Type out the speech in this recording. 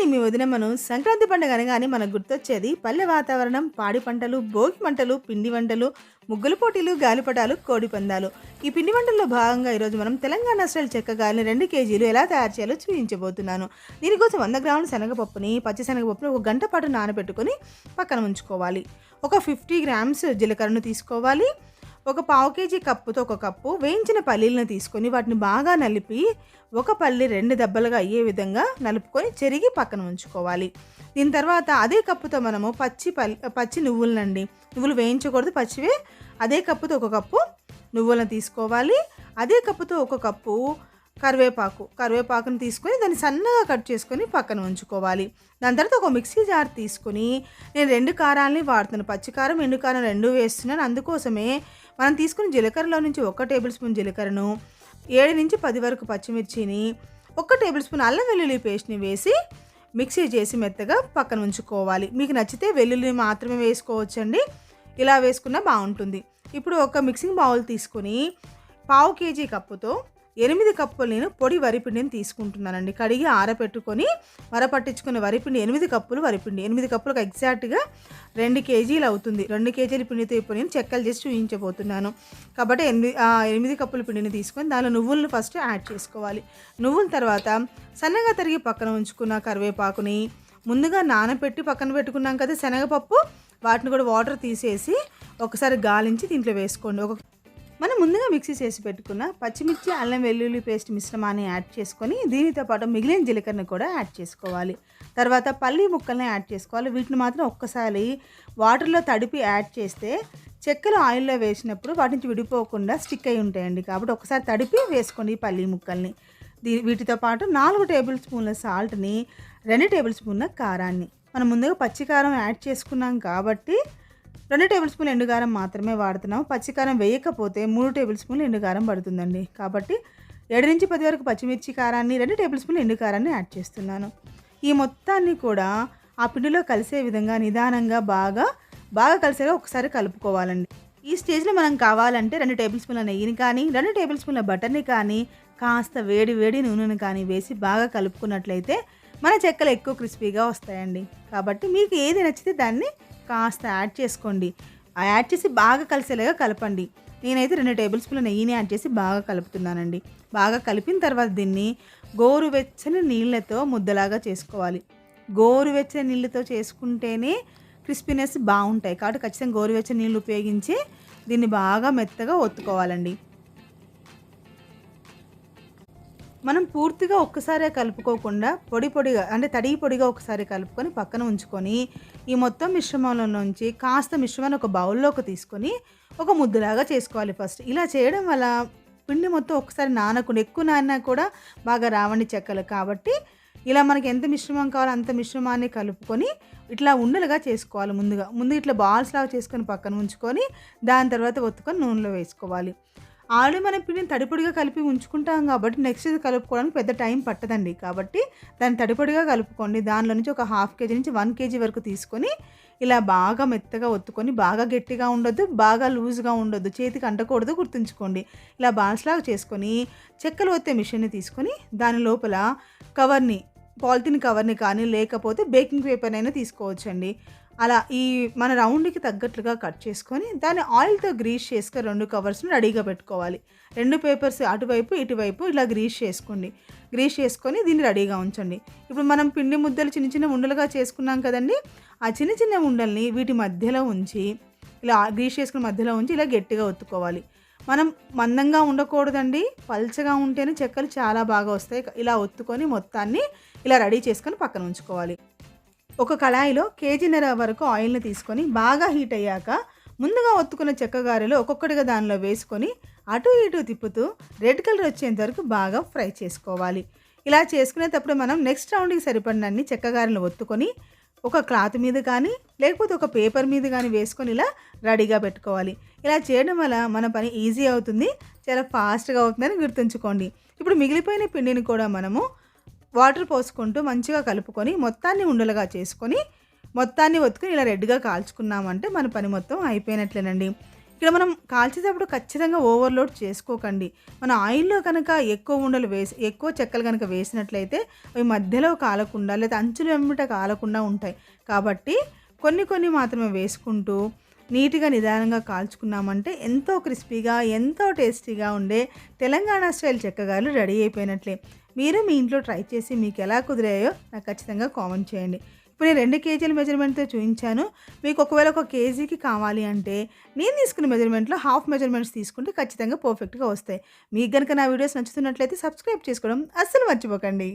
నేనండి మీ వదినమ్మను సంక్రాంతి పండుగ అనగానే మనకు గుర్తొచ్చేది పల్లె వాతావరణం పాడి పంటలు భోగి మంటలు పిండి వంటలు ముగ్గుల పోటీలు గాలిపటాలు కోడి పందాలు. ఈ పిండి వంటల్లో భాగంగా ఈరోజు మనం తెలంగాణ స్టైల్ చెక్క గాలిని రెండు కేజీలు ఎలా తయారు చేయాలో చూపించబోతున్నాను. దీనికోసం వంద గ్రాముల శనగపప్పుని పచ్చి శనగపప్పుని ఒక గంట పాటు నానబెట్టుకొని పక్కన ఉంచుకోవాలి. ఒక ఫిఫ్టీ గ్రామ్స్ జీలకర్రను తీసుకోవాలి. ఒక పావు కేజీ కప్పుతో ఒక కప్పు వేయించిన పల్లీలను తీసుకొని వాటిని బాగా నలిపి ఒక పల్లి రెండు దెబ్బలుగా అయ్యే విధంగా నలుపుకొని చెరిగి పక్కన ఉంచుకోవాలి. దీని తర్వాత అదే కప్పుతో మనము పచ్చి పల్లి పచ్చి నువ్వులనండి. నువ్వులు వేయించకూడదు పచ్చివే. అదే కప్పుతో ఒక కప్పు నువ్వులను తీసుకోవాలి. అదే కప్పుతో ఒక కప్పు కరివేపాకు కరివేపాకుని తీసుకొని దాన్ని సన్నగా కట్ చేసుకొని పక్కన ఉంచుకోవాలి. దాని తర్వాత ఒక మిక్సీ జార్ తీసుకొని నేను రెండు కారాలని వాడుతున్నాను. పచ్చికారం ఎండు కారం రెండు వేస్తున్నాను. అందుకోసమే మనం తీసుకున్న జీలకర్రలో నుంచి ఒక టేబుల్ స్పూన్ జీలకర్రను ఏడు నుంచి పది వరకు పచ్చిమిర్చిని ఒక టేబుల్ స్పూన్ అల్లం వెల్లుల్లి పేస్ట్ని వేసి మిక్సీ చేసి మెత్తగా పక్కన ఉంచుకోవాలి. మీకు నచ్చితే వెల్లుల్లి మాత్రమే వేసుకోవచ్చండి. ఇలా వేసుకున్నా బాగుంటుంది. ఇప్పుడు ఒక మిక్సింగ్ బౌల్ తీసుకొని పావు కేజీ కప్పుతో ఎనిమిది కప్పులు నేను పొడి వరిపిండిని తీసుకుంటున్నానండి. కడిగి ఆరపెట్టుకొని వరపట్టించుకున్న వరిపిండి ఎనిమిది కప్పులు వరిపిండి. ఎనిమిది కప్పులకు ఎగ్జాక్ట్గా రెండు కేజీలు అవుతుంది. రెండు కేజీల పిండితో ఇప్పుడు నేను చెక్కలు చేసి చూపించబోతున్నాను కాబట్టి ఎనిమిది ఎనిమిది కప్పుల పిండిని తీసుకొని దానిలో నువ్వులను ఫస్ట్ యాడ్ చేసుకోవాలి. నువ్వుల తర్వాత సన్నగా తరిగి పక్కన ఉంచుకున్న కరివేపాకుని ముందుగా నానబెట్టి పక్కన పెట్టుకున్నాం కదా శనగపప్పు వాటిని కూడా వాటర్ తీసేసి ఒకసారి గాలించి దీంట్లో వేసుకోండి. ఒక ముందుగా మిక్సీ చేసి పెట్టుకున్న పచ్చిమిర్చి అల్లం వెల్లుల్లి పేస్ట్ మిశ్రమాన్ని యాడ్ చేసుకొని దీనితో పాటు మిగిలిన జీలకర్రని కూడా యాడ్ చేసుకోవాలి. తర్వాత పల్లి ముక్కల్ని యాడ్ చేసుకోవాలి. వీటిని మాత్రం ఒక్కసారి వాటర్లో తడిపి యాడ్ చేస్తే చెక్కలు ఆయిల్లో వేసినప్పుడు వాటి నుంచి విడిపోకుండా స్టిక్ అయి ఉంటాయండి. కాబట్టి ఒకసారి తడిపి వేసుకోండి ఈ పల్లి ముక్కల్ని. దీ వీటితో పాటు నాలుగు టేబుల్ స్పూన్ల సాల్ట్ని రెండు టేబుల్ స్పూన్ల కారాన్ని. మనం ముందుగా పచ్చికారం యాడ్ చేసుకున్నాం కాబట్టి రెండు టేబుల్ స్పూన్లు ఎండుగారం మాత్రమే వాడుతున్నాం. పచ్చికారం వేయకపోతే మూడు టేబుల్ స్పూన్లు ఎండుగారం పడుతుందండి. కాబట్టి ఏడు నుంచి పది వరకు పచ్చిమిర్చి కారాన్ని రెండు టేబుల్ స్పూన్లు ఎండు కారాన్ని యాడ్ చేస్తున్నాను. ఈ మొత్తాన్ని కూడా ఆ పిండిలో కలిసే విధంగా నిదానంగా బాగా బాగా కలిసేలా ఒకసారి కలుపుకోవాలండి. ఈ స్టేజ్లో మనం కావాలంటే రెండు టేబుల్ స్పూన్ల నెయ్యిని కానీ రెండు టేబుల్ స్పూన్ల బటర్ని కానీ కాస్త వేడి వేడి నూనెను కానీ వేసి బాగా కలుపుకున్నట్లయితే మన చెక్కలు ఎక్కువ క్రిస్పీగా వస్తాయండి. కాబట్టి మీకు ఏది నచ్చితే దాన్ని కాస్త యాడ్ చేసుకోండి. యాడ్ చేసి బాగా కలిసేలాగా కలపండి. నేనైతే రెండు టేబుల్ స్పూన్ల నెయ్యిని యాడ్ చేసి బాగా కలుపుతున్నానండి. బాగా కలిపిన తర్వాత దీన్ని గోరువెచ్చని నీళ్ళతో ముద్దలాగా చేసుకోవాలి. గోరువెచ్చని నీళ్ళతో చేసుకుంటేనే క్రిస్పీనెస్ బాగుంటాయి. కాబట్టి ఖచ్చితంగా గోరువెచ్చని నీళ్ళు ఉపయోగించి దీన్ని బాగా మెత్తగా ఒత్తుకోవాలండి. మనం పూర్తిగా ఒక్కసారే కలుపుకోకుండా పొడి పొడిగా అంటే తడి పొడిగా ఒకసారి కలుపుకొని పక్కన ఉంచుకొని ఈ మొత్తం మిశ్రమంలో నుంచి కాస్త మిశ్రమాన్ని ఒక బౌల్లోకి తీసుకొని ఒక ముద్దలాగా చేసుకోవాలి ఫస్ట్. ఇలా చేయడం వల్ల పిండి మొత్తం ఒకసారి నానకుండా ఎక్కువ నానినా కూడా బాగా రావండి చెక్కలు. కాబట్టి ఇలా మనకి ఎంత మిశ్రమం కావాలో అంత మిశ్రమాన్ని కలుపుకొని ఇట్లా ఉండలుగా చేసుకోవాలి ముందుగా. ముందు ఇట్లా బాల్స్ లాగా చేసుకొని పక్కన ఉంచుకొని దాని తర్వాత ఒత్తుకొని నూనెలో వేసుకోవాలి. ఆల్రెడీ మనం పిండిని తడిపొడిగా కలిపి ఉంచుకుంటాం కాబట్టి నెక్స్ట్ ఇది కలుపుకోవడానికి పెద్ద టైం పట్టదండి. కాబట్టి దాన్ని తడిపొడిగా కలుపుకోండి. దానిలో నుంచి ఒక హాఫ్ కేజీ నుంచి వన్ కేజీ వరకు తీసుకొని ఇలా బాగా మెత్తగా ఒత్తుకొని బాగా గట్టిగా ఉండొద్దు బాగా లూజ్గా ఉండొద్దు చేతికి అంటకూడదు గుర్తుంచుకోండి. ఇలా బాన్స్లాగా చేసుకొని చెక్కలు ఒత్తే మిషన్ని తీసుకొని దాని లోపల కవర్ని పాలిథిన్ కవర్ని కానీ లేకపోతే బేకింగ్ పేపర్ అయినా తీసుకోవచ్చండి. అలా ఈ మన రౌండ్కి తగ్గట్లుగా కట్ చేసుకొని దాన్ని ఆయిల్తో గ్రీస్ చేసుకొని రెండు కవర్స్ని రెడీగా పెట్టుకోవాలి. రెండు పేపర్స్ అటువైపు ఇటువైపు ఇలా గ్రీస్ చేసుకోండి. గ్రీస్ చేసుకొని దీన్ని రెడీగా ఉంచండి. ఇప్పుడు మనం పిండి ముద్దలు చిన్న చిన్న ఉండలుగా చేసుకున్నాం కదండి? ఆ చిన్న చిన్న ఉండల్ని వీటి మధ్యలో ఉంచి ఇలా గ్రీస్ చేసుకుని మధ్యలో ఉంచి ఇలా గట్టిగా ఒత్తుకోవాలి. మనం మందంగా ఉండకూడదండి. పల్చగా ఉంటేనే చెక్కలు చాలా బాగా వస్తాయి. ఇలా ఒత్తుకొని మొత్తాన్ని ఇలా రెడీ చేసుకొని పక్కన ఉంచుకోవాలి. ఒక కళాయిలో కేజీన్నర వరకు ఆయిల్ని తీసుకొని బాగా హీట్ అయ్యాక ముందుగా ఒత్తుకున్న చెక్కగారెలు ఒక్కొక్కటిగా దానిలో వేసుకొని అటు ఇటు తిప్పుతూ రెడ్ కలర్ వచ్చేంత వరకు బాగా ఫ్రై చేసుకోవాలి. ఇలా చేసుకునేటప్పుడు మనం నెక్స్ట్ రౌండ్కి సరిపడినన్ని చెక్కగారెలు ఒత్తుకొని ఒక క్లాత్ మీద కానీ లేకపోతే ఒక పేపర్ మీద కానీ వేసుకొని ఇలా రెడీగా పెట్టుకోవాలి. ఇలా చేయడం వల్ల మన పని ఈజీ అవుతుంది. చాలా ఫాస్ట్గా అవుతుందని గుర్తుంచుకోండి. ఇప్పుడు మిగిలిపోయిన పిండిని కూడా మనము వాటర్ పోసుకుంటూ మంచిగా కలుపుకొని మొత్తాన్ని ఉండలుగా చేసుకొని మొత్తాన్ని ఒత్తుకుని ఇలా రెడ్గా కాల్చుకున్నామంటే మన పని మొత్తం అయిపోయినట్లేనండి. ఇక్కడ మనం కాల్చేటప్పుడు ఖచ్చితంగా ఓవర్లోడ్ చేసుకోకండి. మన ఆయిల్లో కనుక ఎక్కువ ఉండలు వేసి ఎక్కువ చెక్కలు కనుక వేసినట్లయితే అవి మధ్యలో కాలకుండా లేదా అంచులు వెంబట కాలకుండా ఉంటాయి. కాబట్టి కొన్ని కొన్ని మాత్రమే వేసుకుంటూ నీట్గా నిదానంగా కాల్చుకున్నామంటే ఎంతో క్రిస్పీగా ఎంతో టేస్టీగా ఉండే తెలంగాణ స్టైల్ చెక్కగాయలు రెడీ అయిపోయినట్లే. మీరు మీ ఇంట్లో ట్రై చేసి మీకు ఎలా కుదిరాయో నాకు ఖచ్చితంగా కామెంట్ చేయండి. ఇప్పుడు నేను రెండు కేజీల మెజర్మెంట్తో చూపించాను. మీకు ఒకవేళ ఒక కేజీకి కావాలి అంటే నేను తీసుకున్న మెజర్మెంట్లో హాఫ్ మెజర్మెంట్స్ తీసుకుంటే ఖచ్చితంగా పర్ఫెక్ట్గా వస్తాయి. మీకు కనుక నా వీడియోస్ నచ్చుతున్నట్లయితే సబ్స్క్రైబ్ చేసుకోవడం అస్సలు మర్చిపోకండి.